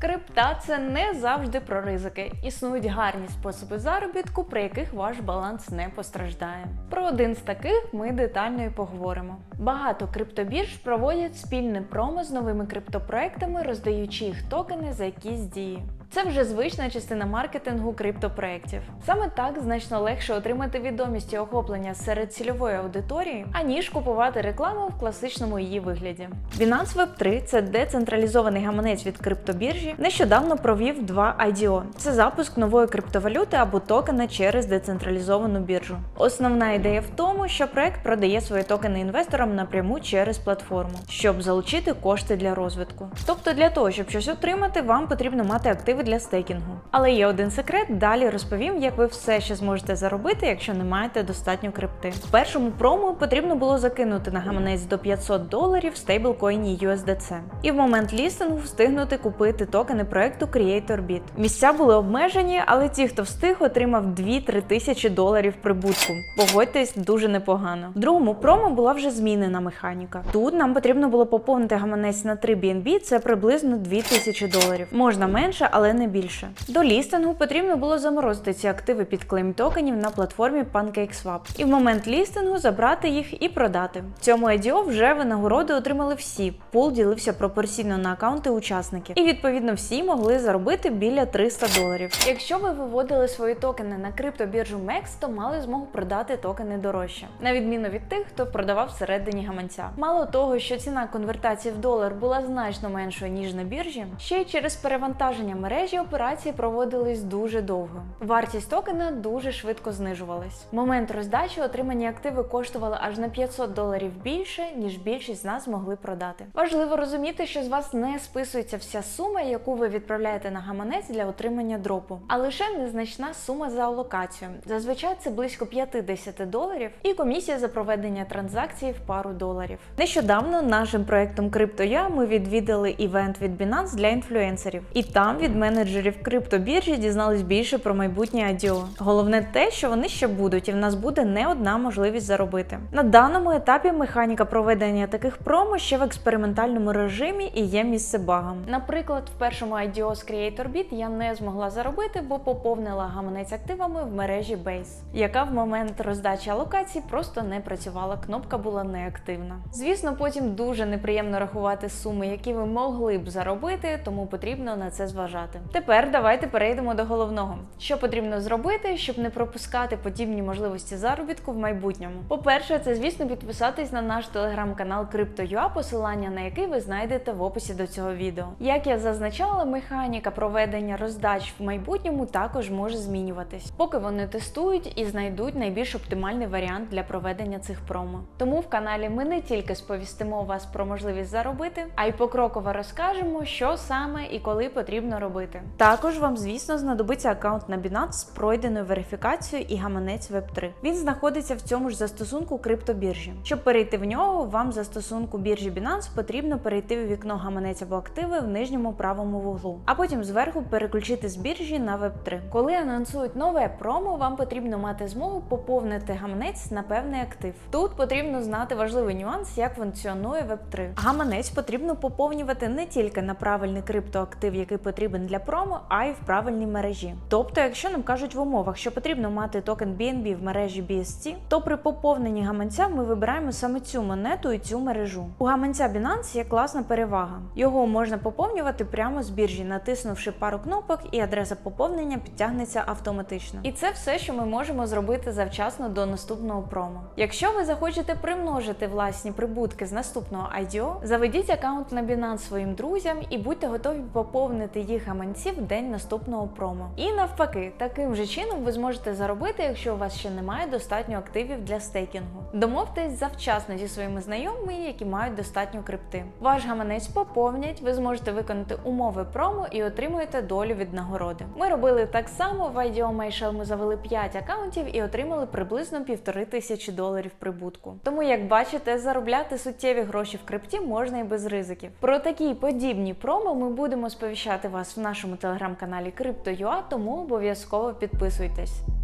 Крипта це не завжди про ризики. Існують гарні способи заробітку, при яких ваш баланс не постраждає. Про один з таких ми детально і поговоримо. Багато криптобірж проводять спільне промо з новими криптопроектами, роздаючи їх токени за якісь дії. Це вже звична частина маркетингу криптопроєктів. Саме так значно легше отримати відомість і охоплення серед цільової аудиторії, аніж купувати рекламу в класичному її вигляді. Binance Web3 – це децентралізований гаманець від криптобіржі. Нещодавно провів два IDO. Це запуск нової криптовалюти або токена через децентралізовану біржу. Основна ідея в тому, що проект продає свої токени інвесторам напряму через платформу, щоб залучити кошти для розвитку. Тобто, для того, щоб щось отримати, вам потрібно мати активи для стейкінгу. Але є один секрет. Далі розповім, як ви все ще зможете заробити, якщо не маєте достатньо крипти. В першому промо потрібно було закинути на гаманець до 500 доларів в стейблкоїні USDC. І в момент лістингу встигнути купити токени проекту CreatorBit. Місця були обмежені, але ті, хто встиг, отримав 2-3 тисячі доларів прибутку. Погодьтесь, дуже непогано. В другому промо була вже змінена механіка. Тут нам потрібно було поповнити гаманець на 3 BNB, це приблизно 2000 доларів. Можна менше, але не більше. До лістингу потрібно було заморозити ці активи під клейм токенів на платформі PancakeSwap. І в момент лістингу забрати їх і продати. Цьому IDO вже винагороди отримали всі. Пул ділився пропорційно на акаунти учасників. І відповідно всі могли заробити біля 300 доларів. Якщо ви виводили свої токени на криптобіржу MEX, то мали змогу продати токени дорожче, на відміну від тих, хто продавав всередині гаманця. Мало того, що ціна конвертації в долар була значно меншою ніж на біржі, ще й через перевантаження мережі операції проводились дуже довго. Вартість токена дуже швидко знижувалась. Момент роздачі отримані активи коштували аж на 500 доларів більше, ніж більшість з нас могли продати. Важливо розуміти, що з вас не списується вся сума, яку ви відправляєте на гаманець для отримання дропу, а лише незначна сума за алокацію. Зазвичай це близько 50 доларів, і комісія за проведення транзакцій в пару доларів. Нещодавно нашим проектом CryptoYa ми відвідали івент від Binance для інфлюенсерів, і там від менеджерів криптобіржі дізнались більше про майбутнє IDO. Головне те, що вони ще будуть, і в нас буде не одна можливість заробити. На даному етапі механіка проведення таких промо ще в експериментальному режимі і є місце багам. Наприклад, в першому IDO з CreatorBit я не змогла заробити, бо поповнила гаманець активами в мережі Base, яка в момент роздачі алокацій просто не працювала. Кнопка була неактивна. Звісно, потім дуже неприємно рахувати суми, які ви могли б заробити, тому потрібно на це зважати. Тепер давайте перейдемо до головного. Що потрібно зробити, щоб не пропускати подібні можливості заробітку в майбутньому? По-перше, це звісно підписатись на наш телеграм-канал Crypto.ua, посилання на який ви знайдете в описі до цього відео. Як я зазначала, механіка проведення роздач в майбутньому також може змінюватись, поки вони тестують і знайдуть найбільш оптимальний варіант для проведення цих промо. Тому в каналі ми не тільки сповістимо вас про можливість заробити, а й покроково розкажемо, що саме і коли потрібно робити. Також вам, звісно, знадобиться аккаунт на Binance з пройденою верифікацією і гаманець Web3. Він знаходиться в цьому ж застосунку криптобіржі. Щоб перейти в нього, вам застосунку біржі Binance потрібно перейти у вікно гаманець або активи в нижньому правому вуглу, а потім зверху переключити з біржі на Web3. Коли анонсують нове промо, вам потрібно мати змогу поповнити гаманець на певний актив. Тут потрібно знати важливий нюанс, як функціонує Web3. Гаманець потрібно поповнювати не тільки на правильний криптоактив, який потрібен для промо, а й в правильній мережі. Тобто, якщо нам кажуть в умовах, що потрібно мати токен BNB в мережі BSC, то при поповненні гаманця ми вибираємо саме цю монету і цю мережу. У гаманця Binance є класна перевага. Його можна поповнювати прямо з біржі, натиснувши пару кнопок, і адреса поповнення підтягнеться автоматично. І це все, що ми можемо зробити завчасно до наступного промо. Якщо ви захочете примножити власні прибутки з наступного IDO, заведіть аккаунт на Binance своїм друзям і будьте готові поповнити їх гаманці в день наступного промо. І навпаки, таким же чином ви зможете заробити, якщо у вас ще немає достатньо активів для стейкінгу. Домовтесь завчасно зі своїми знайомими, які мають достатньо крипти. Ваш гаманець поповнять, ви зможете виконати умови промо і отримуєте долю від нагороди. Ми робили так само. В IDO ми завели 5 акаунтів і отримали приблизно півтори тисячі доларів прибутку. Тому, як бачите, заробляти суттєві гроші в крипті можна і без ризиків. Про такі подібні промо ми будемо сповіщати вас в нашому телеграм-каналі Crypto.ua, тому обов'язково підписуйтесь.